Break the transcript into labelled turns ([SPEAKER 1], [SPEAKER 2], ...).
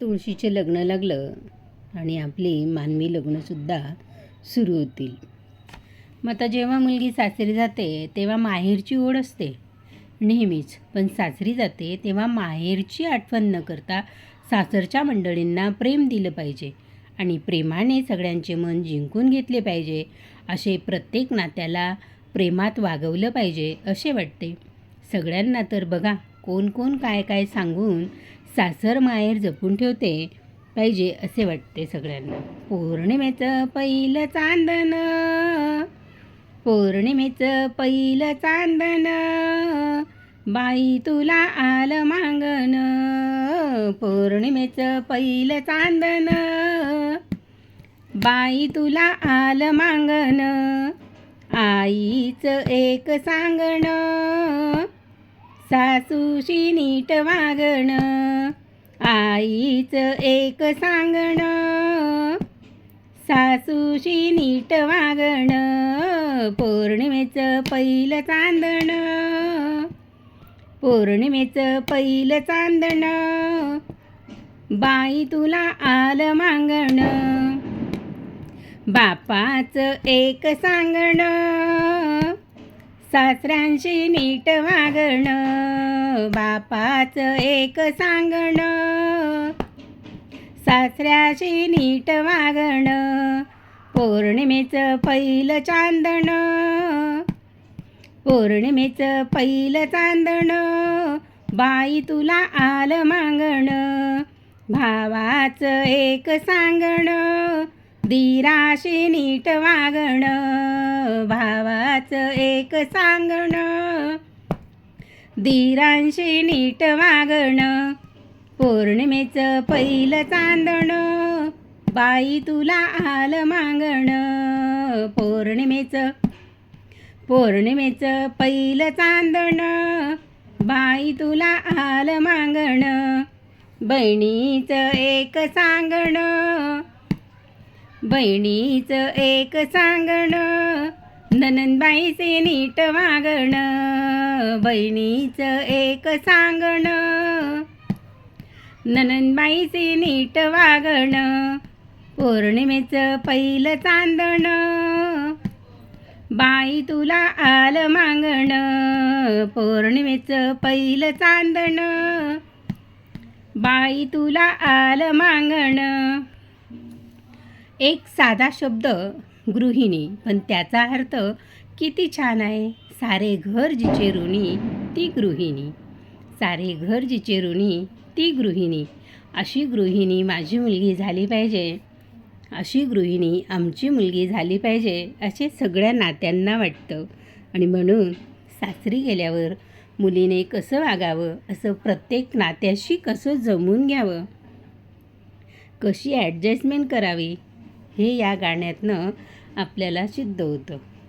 [SPEAKER 1] तुळशीचे लग्न लागलं आणि आपली मानवी लग्नसुद्धा सुरू होतील. मग आता जेव्हा मुलगी सासरी जाते तेव्हा माहेरची ओढ असते. नेहमीच. पण सासरी जाते तेव्हा माहेरची आठवण न करता सासरच्या मंडळींना प्रेम दिलं पाहिजे आणि प्रेमाने सगळ्यांचे मन जिंकून घेतले पाहिजे. असे प्रत्येक नात्याला प्रेमात वागवलं पाहिजे असे वाटते. सगळ्यांना तर बघा कोण कोण काय काय सांगून सासर माहेर जपून ठेवते पाहिजे असे वाटते सगळ्यांना. पौर्णिमेचं पहिलं चांदन पौर्णिमेचं पहिलं चांदन बाई तुला आलं मांगन पौर्णिमेचं पहिलं चांदन बाई तुला आलं मांगन आईचं एक सांगण सासूशी नीट वागणं आईचं एक सांगणं सासूशी नीट वागण पौर्णिमेचं पहिलं चांदण पौर्णिमेचं पहिलं चांदण बाई तुला आलं मागण बापाचं एक सांगण सासऱ्यांशी नीट वागण बापाचं एक सांगण. सासऱ्याशी नीट वागण. पौर्णिमेचं पहिलं चांदण. पौर्णिमेचं पहिलं चांदण. बाई तुला आलं मागण. भावाचं एक सांगणं. दिराशी नीट वागण. भावाचं एक सांगण. दिरांशी नीट वागण. पौर्णिमेचं पहिलं चांदण. बाई तुला आलं मागण. पौर्णिमेचं पौर्णिमेचं पहिलं चांदण. बाई तुला आलं मागण. बहिणीचं एक सांगण. बहिणीचं एक सांगण. ननंदबाईचे नीट वागण. बहिणीचं एक सांगण. ननंदबाईचे नीट वागण. पौर्णिमेचं पहिलं चांदणं. बाई तुला आलं मागण. पौर्णिमेचं पहिलं चांदणं. बाई तुला आलं मागण. एक साधा शब्द गृहिणी पण त्याचा अर्थ किती छान आहे. सारे घर जिचे ऋणी ती गृहिणी. सारे घर जिचे ऋणी ती गृहिणी. अशी गृहिणी माझी मुलगी झाली पाहिजे. अशी गृहिणी आमची मुलगी झाली पाहिजे असे सगळ्या नात्यांना वाटतं. आणि म्हणून सासरी गेल्यावर मुलीने कसं वागावं असं प्रत्येक नात्याशी कसं जमून घ्यावं? कशी ॲडजस्टमेंट करावी? हे या गाण्यातनं आपल्याला सिद्ध होतं.